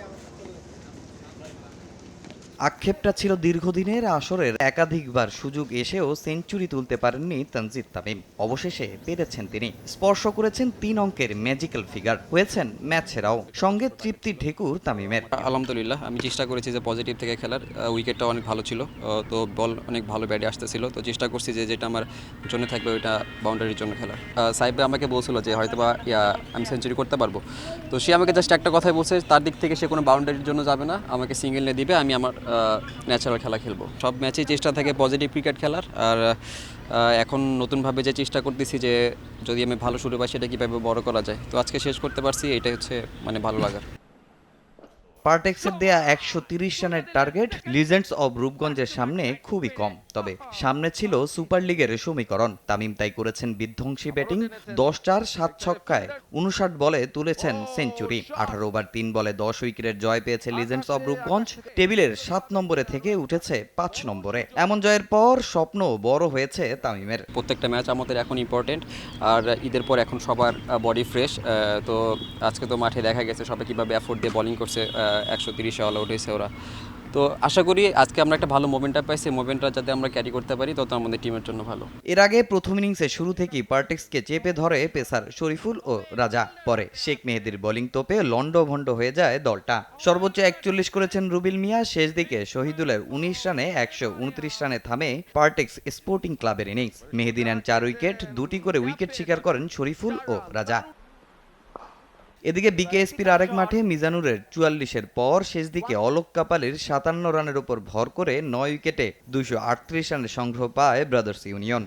Thank you. আক্ষেপটা ছিল দীর্ঘদিনের আসরের। একাধিকবার সুযোগ এসেও সেঞ্চুরি তুলতে পারেননি তানজিদ তামিম। অবশেষে পেরেছেন তিনি। স্পর্শ করেছেন তিন অঙ্কের ম্যাজিক্যাল ফিগার। হয়েছেন ম্যাচ সেরাও। সঙ্গে তৃপ্তি ঢেকুর তামিমের। আলহামদুলিল্লাহ, আমি চেষ্টা করেছি যে পজিটিভ থেকে খেলার। উইকেটটা অনেক ভালো ছিল। তো বল অনেক ভালো ব্যাটে আসতেছিল। তো চেষ্টা করছি যে যেটা আমার জন্য থাকবে ওইটা বাউন্ডারির জন্য খেলার। সাহেব আমাকে বলছিল যে হয়তো বা আমি সেঞ্চুরি করতে পারব। তো সে আমাকে জাস্ট একটা কথাই বলছে, তার দিক থেকে সে কোনো বাউন্ডারির জন্য যাবে না। আমাকে সিঙ্গেল নিয়ে দিবে, আমি আমার ন্যাচারাল খেলা খেলব। সব ম্যাচেই চেষ্টা থাকে পজিটিভ ক্রিকেট খেলার আর এখন নতুনভাবে যে চেষ্টা করতেছি যে যদি আমি ভালো শুরু পাই সেটা কীভাবে বড় করা যায়। তো আজকে শেষ করতে পারছি, এটাই হচ্ছে মানে ভালো লাগার। পার্টেক্সের দেয়া একশো তিরিশ রানের টার্গেট লিজেন্ডস অব রূপগঞ্জের সামনে খুবই কম। তবে সামনে ছিল সুপার লিগের সমীকরণ। তামিম তাই করেছেন বিধ্বংসী ব্যাটিং দশ চার, সাত ছক্কায় উনষাট বলে তুলেছেন সেঞ্চুরি আঠারো ওভার তিন বলে দশ উইকেটের জয় পেয়েছে লিজেন্ডস অব রূপগঞ্জ টেবিলের সাত নম্বরে থেকে উঠেছে পাঁচ নম্বরে। এমন জয়ের পর স্বপ্ন বড় হয়েছে তামিমের। প্রত্যেকটা ম্যাচ আমাদের এখন ইম্পর্টেন্ট আর ঈদের পর এখন সবার বডি ফ্রেশ তো আজকে তো মাঠে দেখা গেছে সবাই কীভাবে অ্যাফোর্ড দিয়ে বলিং করছে একশো তিরিশে অল আউট হয়েছে ওরা। তো আশা করি আজকে আমরা একটা ভালো মোমেন্টটা পাইছি মোমেন্টটা যাতে আমরা ক্যারি করতে পারি, তত আমাদের টিমের জন্য ভালো। এর আগে প্রথম ইনিংসে শুরু থেকেই পার্টেক্সকে চেপে ধরে পেসার শরীফুল ও রাজা। পরে শেখ মেহেদির বোলিং তোপে লন্ড লন্ডভন্ড হয়ে যায় দলটা। সর্বোচ্চ একচল্লিশ করেছেন রুবিল মিয়া, শেষ দিকে শহীদুলের উনিশ রানে একশো উনত্রিশ রানে থামে পার্টেক্স স্পোর্টিং ক্লাবের ইনিংস মেহেদি নেন চার উইকেট, দুটি করে উইকেট শিকার করেন শরীফুল ও রাজা। এদিকে বিকেএসপির আরেক মাঠে মিজানুরের চুয়াল্লিশের পর শেষ দিকে অলোক কাপালের সাতান্ন রানের উপর ভর করে নয় উইকেটে দুইশো আটত্রিশ রানের সংগ্রহ পায় ব্রাদার্স ইউনিয়ন।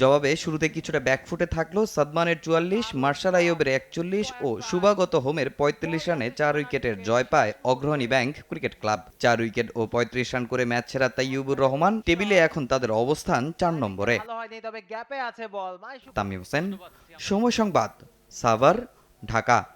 জবাবে শুরুতে কিছুটা ব্যাকফুটে থাকল সাদমানের চুয়াল্লিশ মার্শাল আইয়ুবের একচল্লিশ ও সুবাগত হোমের পঁয়তাল্লিশ রানে চার উইকেটের জয় পায় অগ্রণী ব্যাংক ক্রিকেট ক্লাব। চার উইকেট ও পঁয়ত্রিশ রান করে ম্যাচ সেরা তাইয়ুবুর রহমান টেবিলে এখন তাদের অবস্থান চার নম্বরে। তবে বল। তামিম হোসেন সময় সংবাদ সাভার। 다가